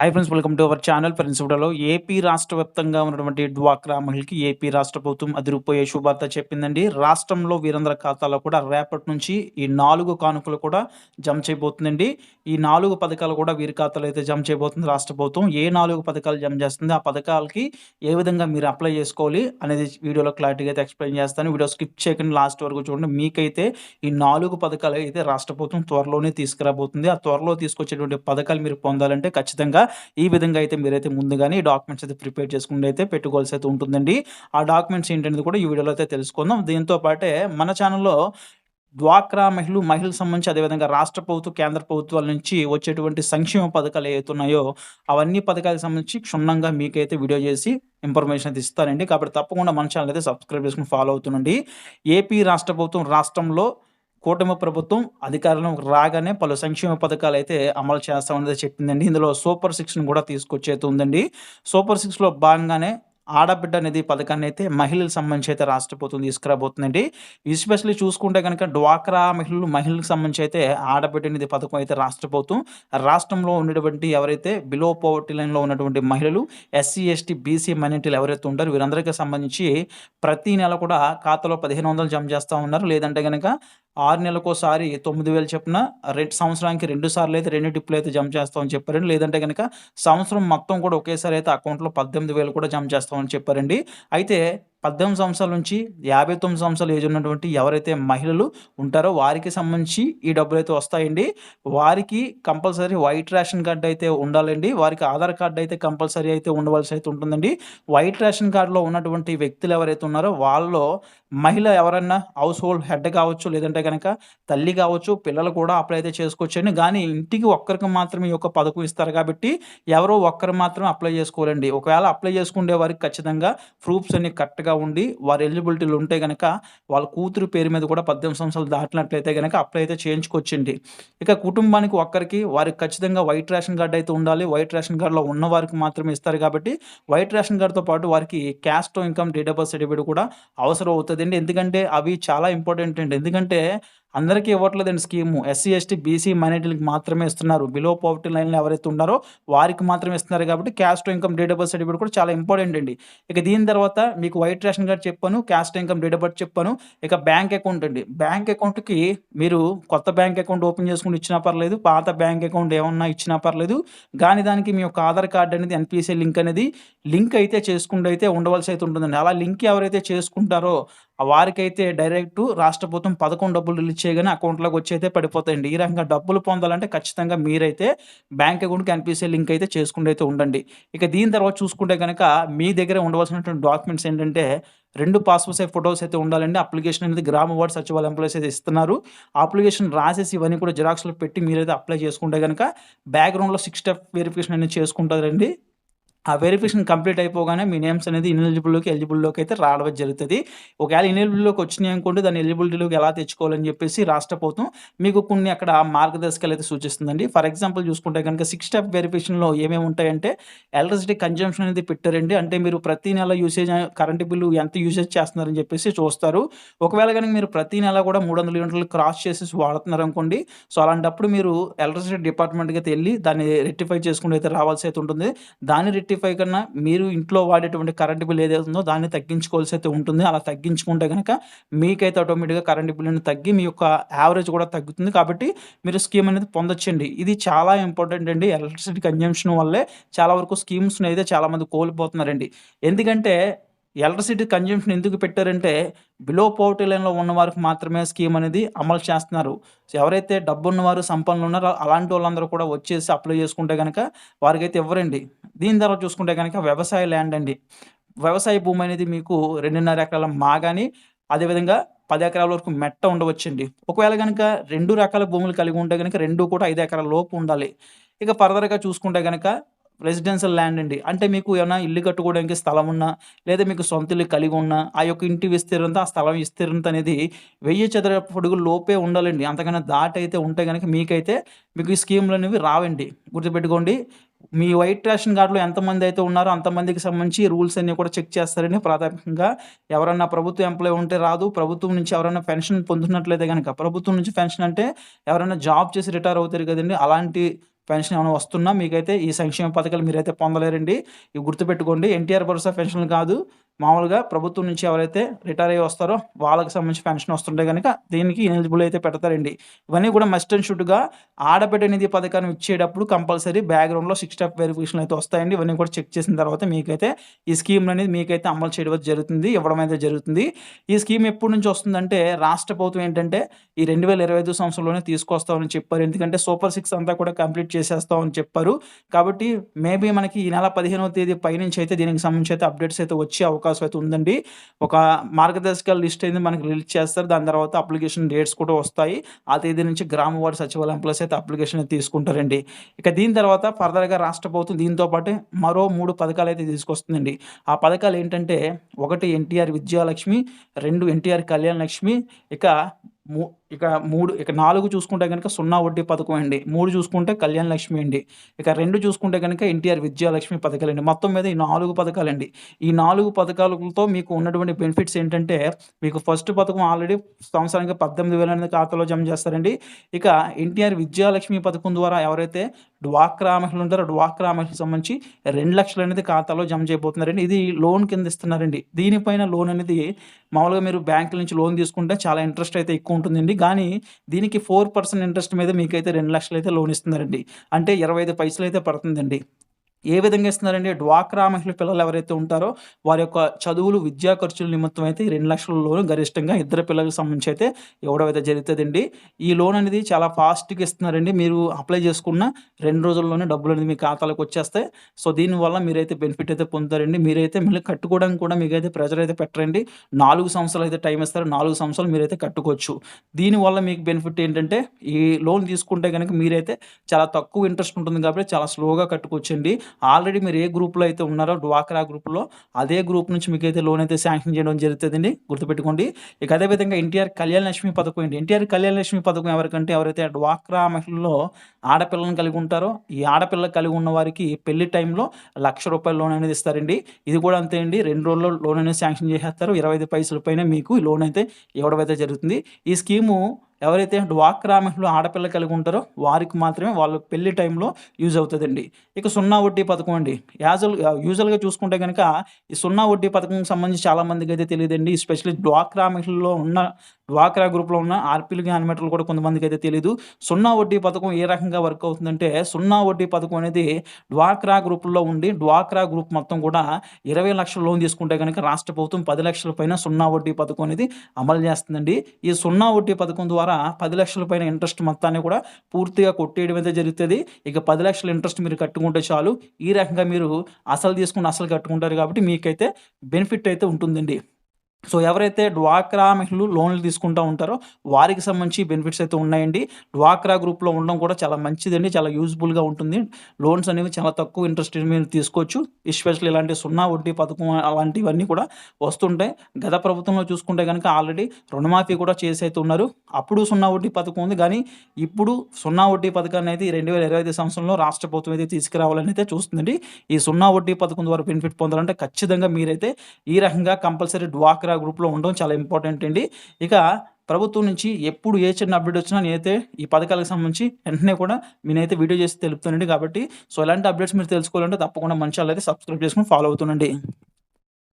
Hi friends welcome to our channel friends ఇప్పుడలో AP రాష్ట్ర వ్యాప్తంగా ఉన్నటువంటి డ్వాక్రా మహిళకి ఏపీ రాష్ట్ర ప్రభుత్వం అదిరిపోయే శుభార్త చెప్పిందండి. రాష్ట్రంలో వీరందర ఖాతాలో కూడా రేపటి నుంచి ఈ నాలుగు కానుకలు కూడా జమ చేయబోతుందండి. ఈ నాలుగు పథకాలు కూడా వీరి ఖాతాలో అయితే జమ చేయబోతుంది రాష్ట్ర ప్రభుత్వం. ఏ నాలుగు పథకాలు జమ చేస్తుంది ఆ పథకాలకి ఏ విధంగా మీరు అప్లై చేసుకోవాలి అనేది వీడియోలో క్లారిటీగా అయితే ఎక్స్ప్లెయిన్ చేస్తాను. వీడియో స్కిప్ చేయకుండా లాస్ట్ వరకు చూడండి. మీకైతే ఈ నాలుగు పథకాలు అయితే రాష్ట్ర ప్రభుత్వం త్వరలోనే తీసుకురాబోతుంది. ఆ త్వరలో తీసుకొచ్చేటువంటి పథకాలు మీరు పొందాలంటే ఖచ్చితంగా ఈ విధంగా అయితే మీరైతే ముందుగానే ఈ డాక్యుమెంట్స్ అయితే ప్రిపేర్ చేసుకుంటే అయితే పెట్టుకోవాల్సి అయితే ఉంటుందండి. ఆ డాక్యుమెంట్స్ ఏంటనేది కూడా ఈ వీడియోలో అయితే తెలుసుకుందాం. దీంతో పాటే మన ఛానల్లో డ్వాక్రా మహిళలు మహిళలకు సంబంధించి అదేవిధంగా రాష్ట్ర ప్రభుత్వం కేంద్ర ప్రభుత్వాల నుంచి వచ్చేటువంటి సంక్షేమ పథకాలు ఏవైతున్నాయో అవన్నీ పథకాలకు సంబంధించి క్షుణ్ణంగా మీకైతే వీడియో చేసి ఇన్ఫర్మేషన్ అయితే ఇస్తానండి. కాబట్టి తప్పకుండా మన ఛానల్ అయితే సబ్స్క్రైబ్ చేసుకుని ఫాలో అవుతుండండి. ఏపీ రాష్ట్ర ప్రభుత్వం రాష్ట్రంలో కూటమి ప్రభుత్వం అధికారంలో రాగానే పలు సంక్షేమ పథకాలు అయితే అమలు చేస్తామనేది చెప్పిందండి. ఇందులో సూపర్ సిక్స్ను కూడా తీసుకొచ్చేది ఉందండి సూపర్ సిక్స్లో భాగంగానే ఆడబిడ్డ అనేది పథకాన్ని అయితే మహిళలకు సంబంధించి అయితే రాష్ట్ర ప్రభుత్వం తీసుకురాబోతుందండి ఎస్పెషల్లీ చూసుకుంటే కనుక డ్వాక్రా మహిళలు మహిళలకు సంబంధించి అయితే ఆడబిడ్డ అనేది పథకం అయితే రాష్ట్ర ప్రభుత్వం రాష్ట్రంలో ఉన్నటువంటి ఎవరైతే బిలో పోవర్టీ లైన్లో ఉన్నటువంటి మహిళలు ఎస్సీ ఎస్టీ బీసీ మైనార్టీలు ఎవరైతే ఉంటారో వీరందరికీ సంబంధించి ప్రతి నెల కూడా ఖాతాలో పదిహేను వందలు జమ చేస్తూ ఉన్నారు. లేదంటే కనుక ఆరు నెలలకోసారి తొమ్మిది వేలు చొప్పున రెండు సంవత్సరానికి రెండు సార్లు అయితే రెండు టిప్పులు అయితే జమ చేస్తామని చెప్పారండి. లేదంటే కనుక సంవత్సరం మొత్తం కూడా ఒకేసారి అయితే అకౌంట్లో పద్దెనిమిది వేలు కూడా జమ చేస్తాం అని చెప్పారండి. అయితే పద్దెనిమిది సంవత్సరాల నుంచి యాభై తొమ్మిది సంవత్సరాలు ఏజ్ ఉన్నటువంటి ఎవరైతే మహిళలు ఉంటారో వారికి సంబంధించి ఈ డబ్బులు అయితే వస్తాయండి. వారికి కంపల్సరీ వైట్ రేషన్ కార్డు అయితే ఉండాలండి. వారికి ఆధార్ కార్డు అయితే కంపల్సరీ అయితే ఉండవలసి అయితే ఉంటుందండి. వైట్ రేషన్ కార్డులో ఉన్నటువంటి వ్యక్తులు ఎవరైతే ఉన్నారో వాళ్ళలో మహిళ ఎవరన్నా హౌస్ హోల్డ్ హెడ్ కావచ్చు లేదంటే కనుక తల్లి కావచ్చు పిల్లలు కూడా అప్లై అయితే చేసుకోవచ్చండి. కానీ ఇంటికి ఒక్కరికి మాత్రమే ఈ యొక్క పథకం ఇస్తారు కాబట్టి ఎవరో ఒక్కరు మాత్రం అప్లై చేసుకోవాలండి. ఒకవేళ అప్లై చేసుకునే వారికి ఖచ్చితంగా ప్రూఫ్స్ అన్ని కరెక్ట్గా ఉండి వారి ఎలిజిబిలిటీలు ఉంటే కనుక వాళ్ళ కూతురు పేరు మీద కూడా పద్దెనిమిది సంవత్సరాలు దాటినట్లయితే కనుక అప్లై అయితే చేయించుకొచ్చింది. ఇక కుటుంబానికి ఒక్కరికి వారికి ఖచ్చితంగా వైట్ రేషన్ కార్డు అయితే ఉండాలి. వైట్ రేషన్ కార్డులో ఉన్న వారికి మాత్రమే ఇస్తారు కాబట్టి వైట్ రేషన్ కార్డుతో పాటు వారికి caste income date of birth certificate కూడా అవసరం అవుతుందండి ఎందుకంటే అవి చాలా ఇంపార్టెంట్ అండి. ఎందుకంటే అందరికీ ఇవ్వట్లేదండి స్కీము. ఎస్సీ ఎస్టీ బీసీ మైనార్టీలకు మాత్రమే ఇస్తున్నారు. బిలో పావర్టీ లైన్లో ఎవరైతే ఉన్నారో వారికి మాత్రమే ఇస్తున్నారు కాబట్టి caste income date of birth certificate కూడా చాలా ఇంపార్టెంట్ అండి. ఇక దీని తర్వాత మీకు వైట్ రేషన్ కార్డ్ చెప్పాను caste income date of birth చెప్పాను ఇక బ్యాంక్ అకౌంట్ అండి. బ్యాంక్ అకౌంట్కి మీరు కొత్త బ్యాంక్ అకౌంట్ ఓపెన్ చేసుకుని ఇచ్చినా పర్లేదు పాత బ్యాంక్ అకౌంట్ ఏమన్నా ఇచ్చినా పర్లేదు కానీ దానికి మీ యొక్క ఆధార్ కార్డ్ అనేది ఎన్పిసి లింక్ అనేది లింక్ అయితే చేసుకుంటూ అయితే ఉండవలసి అయితే ఉంటుందండి. అలా లింక్ ఎవరైతే చేసుకుంటారో వారికైతే డైరెక్ట్ రాష్ట్ర ప్రభుత్వం పదకొండు డబ్బులు రిలీజ్ చేయగానే అకౌంట్లోకి వచ్చి అయితే పడిపోతాయండి. ఈ రకంగా డబ్బులు పొందాలంటే ఖచ్చితంగా మీరైతే బ్యాంక్ అకౌంట్కి ఎన్పీసీ లింక్ అయితే చేసుకుంటూ అయితే ఉండండి. ఇక దీని తర్వాత చూసుకుంటే కనుక మీ దగ్గర ఉండవలసినటువంటి డాక్యుమెంట్స్ ఏంటంటే రెండు పాస్పోర్ట్ సైజ్ ఫొటోస్ అయితే ఉండాలండి. అప్లికేషన్ అనేది గ్రామ వార్డ్ సచివాలయం ఎంప్లాయీస్ అయితే ఇస్తున్నారు. అప్లికేషన్ రాసేసి ఇవన్నీ కూడా జిరాక్స్లో పెట్టి మీరైతే అప్లై చేసుకుంటే కనుక బ్యాక్గ్రౌండ్లో సిక్స్ స్టెప్ వెరిఫికేషన్ అనేది చేసుకుంటారండి. ఆ వెరిఫికేషన్ కంప్లీట్ అయిపోగానే మీ నేమ్స్ అనేది ఇన్ఎలిజిబుల్లోకి ఎలిజిబుల్లోకి అయితే రావడం జరుగుతుంది. ఒకవేళ ఇన్ఎలిజిబుల్లోకి వచ్చినాయి అనుకుంటే దాన్ని ఎలిజిబిలిటీలోకి ఎలా తెచ్చుకోవాలని చెప్పేసి రాష్ట్ర ప్రభుత్వం మీకు కొన్ని అక్కడ మార్గదర్శకాలు అయితే సూచిస్తుందండి. ఫర్ ఎగ్జాంపుల్ చూసుకుంటే కనుక సిక్స్ స్టెప్ వెరిఫికేషన్లో ఏమేమి ఉంటాయంటే ఎలక్ట్రిసిటీ కన్జంప్షన్ అనేది పెట్టారండి. అంటే మీరు ప్రతి నెల యూసేజ్ కరెంటు బిల్లు ఎంత యూసేజ్ చేస్తున్నారని చెప్పేసి చూస్తారు. ఒకవేళ కనుక మీరు ప్రతి నెల కూడా మూడు వందల యూనిట్లు క్రాస్ చేసేసి వాడుతున్నారు అనుకోండి సో అలాంటప్పుడు మీరు ఎలక్ట్రిసిటీ డిపార్ట్మెంట్కి అయితే వెళ్ళి దాన్ని రెక్టిఫై చేసుకుంటూ అయితే రావాల్సి అయితే ఉంటుంది. దాన్ని రెక్టిఫై ఫైవ్ కన్నా మీరు ఇంట్లో వాడేటువంటి కరెంట్ బిల్ ఏదైతే ఉందో దాన్ని తగ్గించుకోవాల్సి అయితే ఉంటుంది. అలా తగ్గించుకుంటే కనుక మీకైతే ఆటోమేటిక్గా కరెంట్ బిల్లుని తగ్గి మీ యొక్క యావరేజ్ కూడా తగ్గుతుంది. కాబట్టి మీరు స్కీమ్ అనేది పొందొచ్చండి. ఇది చాలా ఇంపార్టెంట్ అండి. ఎలక్ట్రిసిటీ కన్జంప్షన్ వల్లే చాలా వరకు స్కీమ్స్ని అయితే చాలామంది కోల్పోతున్నారండి. ఎందుకంటే ఎలక్ట్రిసిటీ కన్జంప్షన్ ఎందుకు పెట్టారంటే బిలో పవర్టీ లైన్లో ఉన్న వారికి మాత్రమే స్కీమ్ అనేది అమలు చేస్తున్నారు. సో ఎవరైతే డబ్బు ఉన్నవారు సంపన్నులు ఉన్నారో అలాంటి వాళ్ళందరూ కూడా వచ్చేసి అప్లై చేసుకుంటే కనుక వారికైతే ఇవ్వరండి. దీని ద్వారా చూసుకుంటే కనుక వ్యవసాయ ల్యాండ్ అండి. వ్యవసాయ భూమి అనేది మీకు రెండున్నర ఎకరాల మాగాని అదేవిధంగా పది ఎకరాల వరకు మెట్ట ఉండవచ్చండి. ఒకవేళ కనుక రెండు రకాల భూములు కలిగి ఉంటే కనుక రెండు కూడా ఐదు ఎకరాల లోపు ఉండాలి. ఇక ఫర్దర్గా చూసుకుంటే కనుక రెసిడెన్షియల్ ల్యాండ్ అండి. అంటే మీకు ఏమైనా ఇల్లు కట్టుకోవడానికి స్థలం ఉన్నా లేదా మీకు సొంత ఇల్లు కలిగి ఉన్నా ఆ యొక్క ఇంటి విస్తీర్ణత ఆ స్థలం విస్తీర్ణత అనేది వెయ్యి చదర పొడుగు లోపే ఉండాలండి. అంతకన్నా దాటి అయితే ఉంటే కనుక మీకైతే మీకు ఈ స్కీమ్లు అనేవి రావండి. గుర్తుపెట్టుకోండి మీ వైట్ రేషన్ కార్డులో ఎంతమంది అయితే ఉన్నారో అంతమందికి సంబంధించి రూల్స్ అన్నీ కూడా చెక్ చేస్తారని ప్రాథమికంగా ఎవరన్నా ప్రభుత్వ ఎంప్లాయ్ ఉంటే రాదు. ప్రభుత్వం నుంచి ఎవరైనా పెన్షన్ పొందుతున్నట్లయితే కనుక ప్రభుత్వం నుంచి పెన్షన్ అంటే ఎవరైనా జాబ్ చేసి రిటైర్ అవుతారు కదండి. అలాంటి పెన్షన్ ఏమైనా వస్తున్నా మీకైతే ఈ సంక్షేమ పథకాలు మీరైతే పొందలేరండి. ఇవి గుర్తుపెట్టుకోండి. ఎన్టీఆర్ భరోసా పెన్షన్లు కాదు. మామూలుగా ప్రభుత్వం నుంచి ఎవరైతే రిటైర్ అయ్యి వస్తారో వాళ్ళకి సంబంధించి పెన్షన్ వస్తుంటే కనుక దీనికి ఎలిజిబుల్ అయితే పెడతారండి. ఇవన్నీ కూడా మస్ట్ అండ్ షుడ్గా ఆడబిడ్డ నిధి పథకాన్ని ఇచ్చేటప్పుడు కంపల్సరీ బ్యాక్గ్రౌండ్లో సిక్స్ స్టెప్ వెరిఫికేషన్ అయితే వస్తాయండి. ఇవన్నీ కూడా చెక్ చేసిన తర్వాత మీకైతే ఈ స్కీమ్ అనేది మీకైతే అమలు చేయడం జరుగుతుంది ఇవ్వడం అయితే జరుగుతుంది. ఈ స్కీమ్ ఎప్పటి నుంచి వస్తుందంటే రాష్ట్ర ప్రభుత్వం ఏంటంటే ఈ రెండు వేల ఇరవై ఐదు సంవత్సరంలోనే తీసుకొస్తామని చెప్పారు. ఎందుకంటే సూపర్ సిక్స్ అంతా కూడా కంప్లీట్ చేసేస్తామని చెప్పారు. కాబట్టి మేబీ మనకి ఈ నెల పదిహేనవ తేదీ పైనుంచి అయితే దీనికి సంబంధించి అయితే అప్డేట్స్ అయితే వచ్చే అవకాశం అయితే ఉందండి. ఒక మార్గదర్శకాల లిస్ట్ అయింది మనకి రిలీజ్ చేస్తారు. దాని తర్వాత అప్లికేషన్ డేట్స్ కూడా వస్తాయి. ఆ తేదీ నుంచి గ్రామ వార్డు సచివాలయం ప్లస్ అయితే అప్లికేషన్ తీసుకుంటారండి. ఇక దీని తర్వాత ఫర్దర్గా రాష్ట్ర ప్రభుత్వం దీంతో పాటు మరో మూడు పథకాలు అయితే తీసుకొస్తుందండి. ఆ పథకాలు ఏంటంటే ఒకటి ఎన్టీఆర్ విద్యాలక్ష్మి రెండు ఎన్టీఆర్ కళ్యాణ లక్ష్మి ఇక మూ ఇక మూడు ఇక నాలుగు చూసుకుంటే కనుక సున్నా వడ్డీ పథకం అండి. మూడు చూసుకుంటే కళ్యాణ్ లక్ష్మి అండి. ఇక రెండు చూసుకుంటే కనుక ఎన్టీఆర్ విద్యాలక్ష్మి పథకాలు అండి. మొత్తం మీద ఈ నాలుగు పథకాలండి ఈ నాలుగు పథకాలతో మీకు ఉన్నటువంటి బెనిఫిట్స్ ఏంటంటే మీకు ఫస్ట్ పథకం ఆల్రెడీ సంవత్సరానికి పద్దెనిమిది వేల అనేది ఖాతాలో జమ చేస్తారండి. ఇక ఎన్టీఆర్ విద్యాలక్ష్మి పథకం ద్వారా ఎవరైతే డ్వాక్రా మహిళలు ఉంటారో డ్వాక్రా మహిళలకు సంబంధించి రెండు లక్షలు అనేది ఖాతాలో జమ చేయబోతున్నారండి. ఇది లోన్ కింద ఇస్తున్నారండి. దీనిపైన లోన్ అనేది మామూలుగా మీరు బ్యాంకుల నుంచి లోన్ తీసుకుంటే చాలా ఇంట్రెస్ట్ అయితే ఎక్కువ ఉంటుందండి. కానీ దీనికి ఫోర్ పర్సెంట్ ఇంట్రెస్ట్ మీద మీకైతే రెండు లక్షలు అయితే లోన్ ఇస్తున్నారండి. అంటే ఇరవై ఐదు పైసలు అయితే పడుతుందండి. ఏ విధంగా ఇస్తున్నారండి? డ్వాక్రా మహిళ పిల్లలు ఎవరైతే ఉంటారో వారి యొక్క చదువులు విద్యా ఖర్చుల నిమిత్తం అయితే ఈ రెండు లక్షల లోన్ గరిష్టంగా ఇద్దరు పిల్లలకు సంబంధించి అయితే ఇవ్వడం అయితే జరుగుతుందండి. ఈ లోన్ అనేది చాలా ఫాస్ట్గా ఇస్తున్నారండి. మీరు అప్లై చేసుకున్న రెండు రోజుల్లోనే డబ్బులు అనేది మీ ఖాతాలకు వచ్చేస్తాయి. సో దీనివల్ల మీరైతే బెనిఫిట్ అయితే పొందుతారండి. మీరైతే మళ్ళీ కట్టుకోవడానికి కూడా మీకైతే ప్రెజర్ అయితే పెట్టరండి. నాలుగు సంవత్సరాలు అయితే టైం ఇస్తారు. నాలుగు సంవత్సరాలు మీరైతే కట్టుకోవచ్చు. దీనివల్ల మీకు బెనిఫిట్ ఏంటంటే ఈ లోన్ తీసుకుంటే కనుక మీరైతే చాలా తక్కువ ఇంట్రెస్ట్ ఉంటుంది కాబట్టి చాలా స్లోగా కట్టుకోవచ్చండి. ఆల్రెడీ మీరు ఏ గ్రూప్లో అయితే ఉన్నారో డ్వాక్రా గ్రూప్లో అదే గ్రూప్ నుంచి మీకు అయితే లోన్ అయితే శాంక్షన్ చేయడం జరుగుతుందండి. గుర్తుపెట్టుకోండి. ఇక అదేవిధంగా ఎన్టీఆర్ కళ్యాణ లక్ష్మి పథకం ఏంటి? ఎన్టీఆర్ కళ్యాణ లక్ష్మి పథకం ఎవరికంటే ఎవరైతే డ్వాక్రా మహిళల్లో ఆడపిల్లలను కలిగి ఉంటారో ఈ ఆడపిల్ల కలిగి ఉన్న వారికి పెళ్ళి టైంలో లక్ష రూపాయల లోన్ అనేది ఇస్తారండి. ఇది కూడా అంతే అండి. రెండు రోజుల్లో లోన్ అనేది శాంక్షన్ చేసేస్తారు. ఇరవై ఐదు పైసల పైన మీకు ఈ లోన్ అయితే ఇవ్వడం అయితే జరుగుతుంది. ఈ స్కీము ఎవరైతే డ్వాక్రా మహిళలు ఆడపిల్ల కలిగి ఉంటారో వారికి మాత్రమే వాళ్ళ పెళ్ళి టైంలో యూజ్ అవుతుందండి. ఇక సున్నా వడ్డీ పథకం అండి. యాజల్ యూజువల్గా చూసుకుంటే కనుక ఈ సున్నా వడ్డీ పథకం సంబంధించి చాలామందికి అయితే తెలియదండి. ఎస్పెషల్లీ డ్వాక్రా మహిళల్లో ఉన్న డ్వాక్రా గ్రూప్లో ఉన్న ఆర్పీలు యానిమేటర్లు కూడా కొంతమందికి అయితే తెలియదు సున్నా వడ్డీ పథకం ఏ రకంగా వర్క్ అవుతుందంటే సున్నా వడ్డీ పథకం అనేది డ్వాక్రా గ్రూపుల్లో ఉండి డ్వాక్రా గ్రూప్ మొత్తం కూడా ఇరవై లక్షల లోన్ తీసుకుంటే కనుక రాష్ట్ర ప్రభుత్వం పది లక్షల పైన సున్నా వడ్డీ పథకం అనేది అమలు చేస్తుందండి. ఈ సున్నా వడ్డీ పథకం ద్వారా పది లక్షల పైన ఇంట్రెస్ట్ మొత్తాన్ని కూడా పూర్తిగా కొట్టేయడం అయితే జరుగుతుంది. ఇక పది లక్షల ఇంట్రెస్ట్ మీరు కట్టుకుంటే చాలు. ఈ రకంగా మీరు అసలు తీసుకుని అసలు కట్టుకుంటారు కాబట్టి మీకైతే బెనిఫిట్ అయితే ఉంటుందండి. సో ఎవరైతే డ్వాక్రా మహిళలు లోన్లు తీసుకుంటూ ఉంటారో వారికి సంబంధించి బెనిఫిట్స్ అయితే ఉన్నాయండి. డ్వాక్రా గ్రూప్లో ఉండడం కూడా చాలా మంచిదండి చాలా యూజ్ఫుల్గా ఉంటుంది. లోన్స్ అనేవి చాలా తక్కువ ఇంట్రెస్ట్ మీరు తీసుకోవచ్చు. ఎస్పెషల్ ఇలాంటి సున్నా వడ్డీ పథకం అలాంటివన్నీ కూడా వస్తుంటాయి. గత ప్రభుత్వంలో చూసుకుంటే కనుక ఆల్రెడీ రుణమాఫీ కూడా చేసి అయితే ఉన్నారు. అప్పుడు సున్నా వడ్డీ పథకం ఉంది. కానీ ఇప్పుడు సున్నా వడ్డీ పథకాన్ని అయితే రెండు వేల ఇరవై ఐదు సంవత్సరంలో రాష్ట్ర ప్రభుత్వం అయితే తీసుకురావాలని అయితే చూస్తుందండి. ఈ సున్నా వడ్డీ పథకం ద్వారా బెనిఫిట్ పొందాలంటే ఖచ్చితంగా మీరైతే ఈ రకంగా కంపల్సరీ డ్వాక్రా గ్రూప్లో ఉండడం చాలా ఇంపార్టెంట్ అండి. ఇక ప్రభుత్వం నుంచి ఎప్పుడు ఏ చిన్న అప్డేట్ వచ్చినా నేనైతే ఈ పథకాలకు సంబంధించి వెంటనే కూడా నేనైతే వీడియో చేసి తెలుపుతానండి కాబట్టి సో ఇలాంటి అప్డేట్స్ మీరు తెలుసుకోవాలంటే తప్పకుండా మంచి అయితే సబ్స్క్రైబ్ చేసుకుని ఫాలో అవుతుండండి.